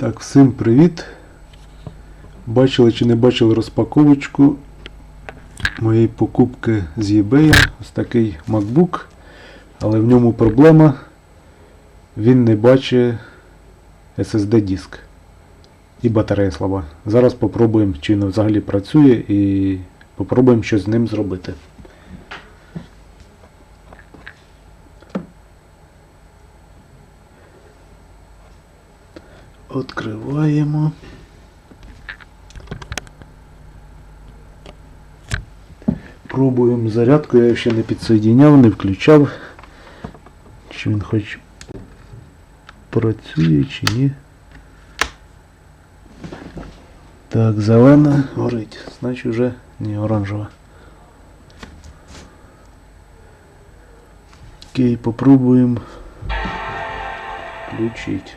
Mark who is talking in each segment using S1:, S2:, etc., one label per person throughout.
S1: Так, всім привіт. Бачили чи не бачили розпаковочку моєї покупки з eBay. Ось такий MacBook. Але в ньому проблема. Він не бачить SSD диск. І батарея слаба. Зараз попробуємо, чи він взагалі працює, і попробуємо щось з ним зробити. Откриваємо. Пробуємо зарядку, я ще не підсоєдиняв, не включав. Чи він хоч працює чи ні. Так, зелена горить. Значить вже не оранжева. Окей, попробуємо включить.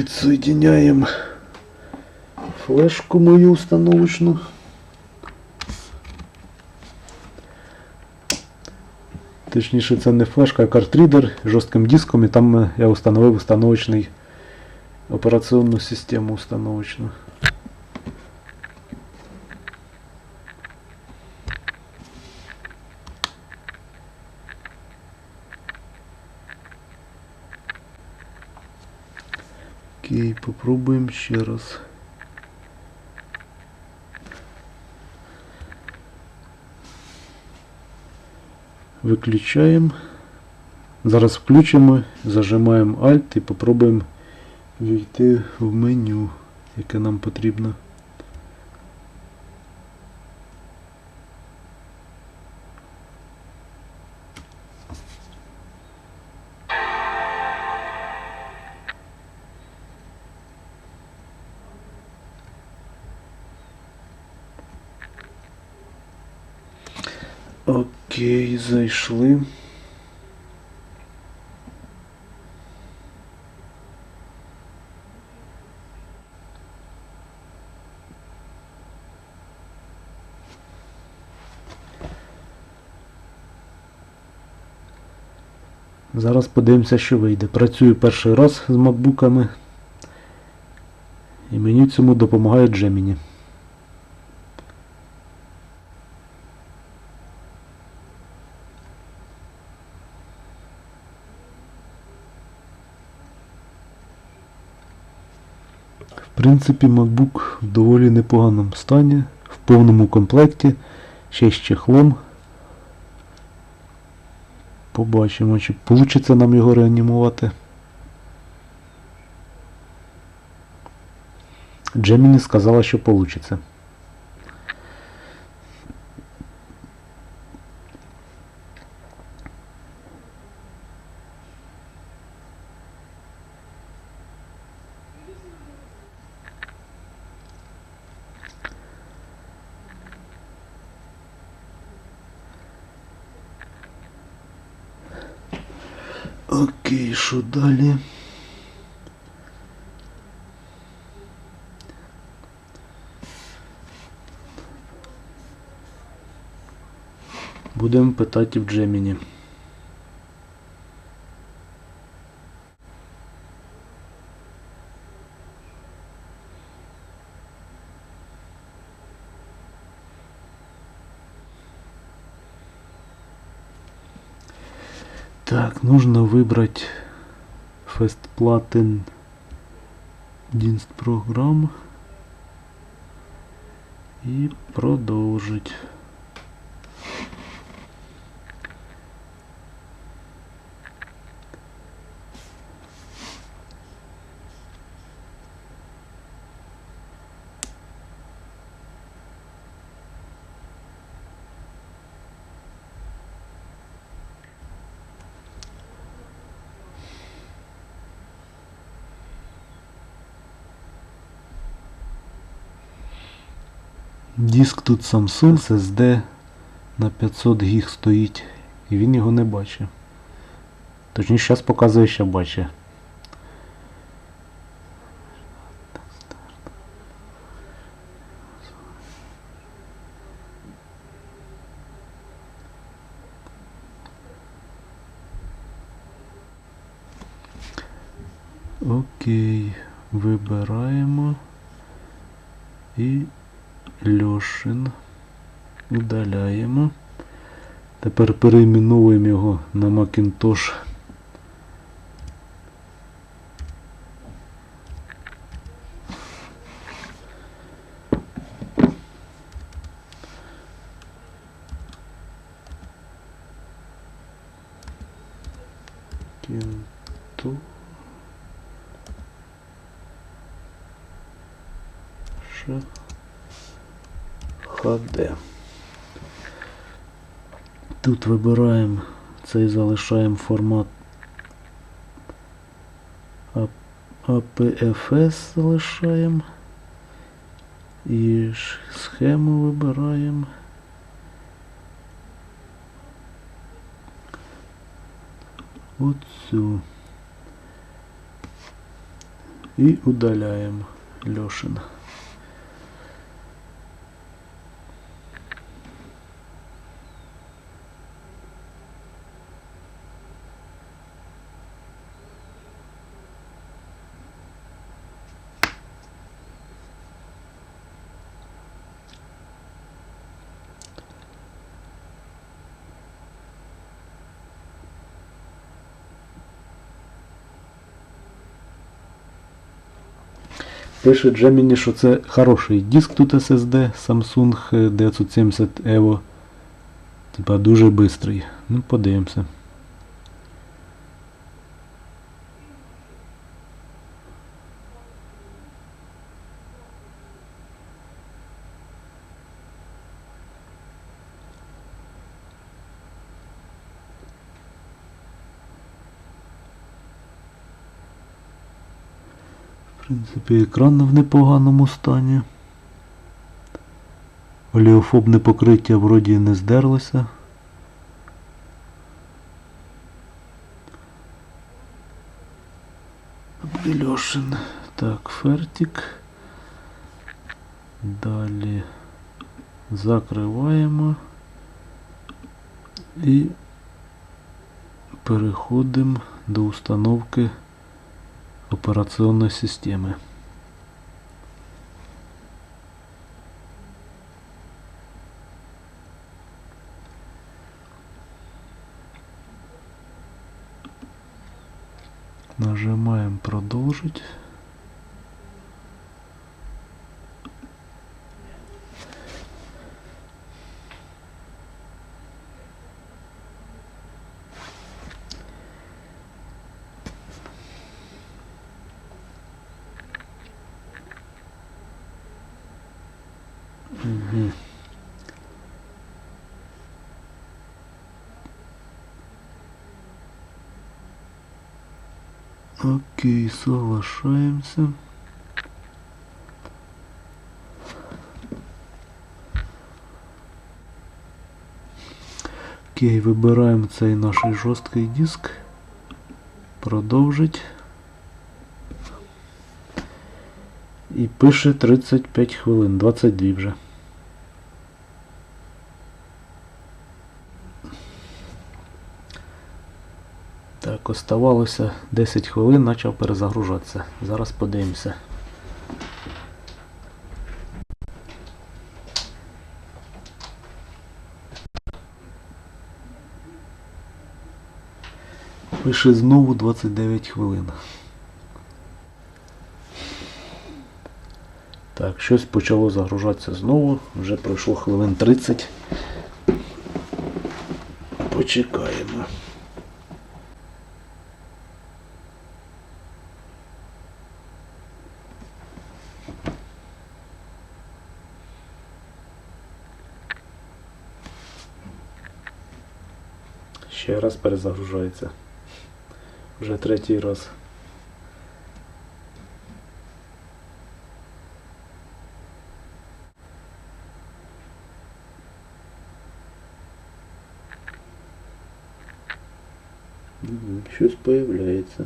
S1: Підсоединяємо флешку мою установочну. Точніше, це не флешка, а картридер з жорстким диском, і там е, я установив установочний операційну систему установочну. Окей, попробуємо ще раз. Виключаємо. Зараз включимо, зажимаємо Alt і попробуємо війти в меню, яке нам потрібно. Зайшли. Зараз подивимося, що вийде. Працюю перший раз з макбуками. І мені цьому допомагає Gemini. В принципі, MacBook в доволі непоганому стані, в повному комплекті, ще з чехлом. Побачимо, чи вийде нам його реанімувати. Джеміні сказала, що вийде. Окей, що далі? Будемо питати в Джеміні. Так, нужно выбрать Festplatten Dienstprogramm и продолжить. Диск тут Samsung SSD на 500 гіг стоїть, і він його не бачить. Точніше, зараз показує, що бачить. Окей, вибираємо і Льошин. Удаляємо. Тепер перейменовуємо його на Macintosh. Кінту. HD. Тут вибираємо цей залишаємо формат APFS залишаємо. І схему вибираємо. Оцю. І удаляємо Льошин. Пише Gemini, що це хороший диск тут SSD Samsung 970 Evo. Типа дуже бистрий. Ну, подивимося. Принципі, екран в непоганому стані. Оліофобне покриття вроді не здерлося. Льошин. Так, фертик. Далі закриваємо і переходимо до установки операционной системы. Нажимаем продолжить. Окей, соглашаемся. Окей, вибираємо цей наш жорсткий диск. Продовжить. І пише 35 хвилин, 22 вже. Так, оставалося 10 хвилин, почав перезагружатися. Зараз подивимося. Пише знову 29 хвилин. Так, щось почало загружатися знову. Вже пройшло хвилин 30. Почекаємо. Ще раз перезагружається. Вже третій раз. Щось появляється.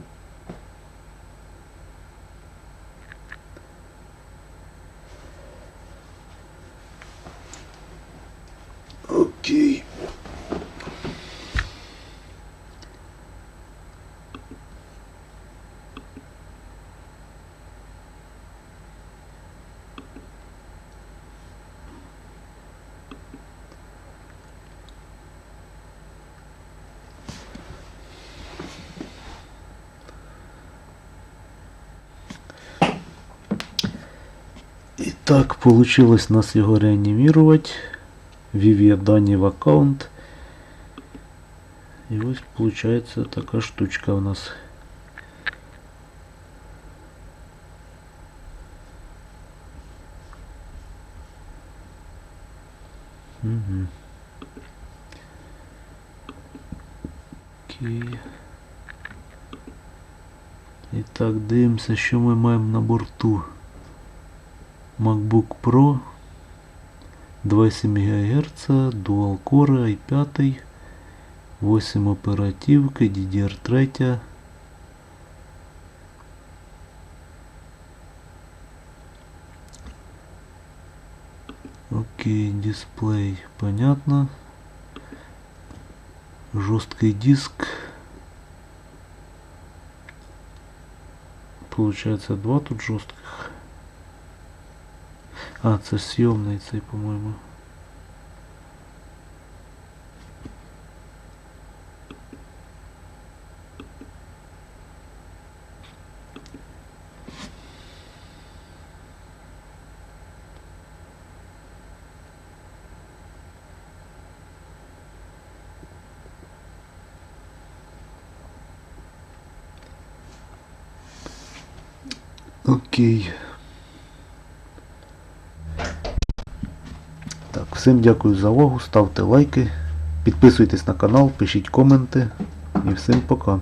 S1: Так, получилось нас його реанімірувати. Ввів я дані в аккаунт. І ось получається така штучка у нас. Угу. Окей. І так, дивимося, що ми маємо на борту. MacBook Pro 2,7 ГГц, Dual Core i5, 8 оперативки, DDR3. Окей, дисплей, понятно. Жесткий диск. Получается два тут жестких. А, це съемний цей, по-моєму. Окей. Так, всім дякую за увагу, ставте лайки, підписуйтесь на канал, пишіть коменти. І всім пока.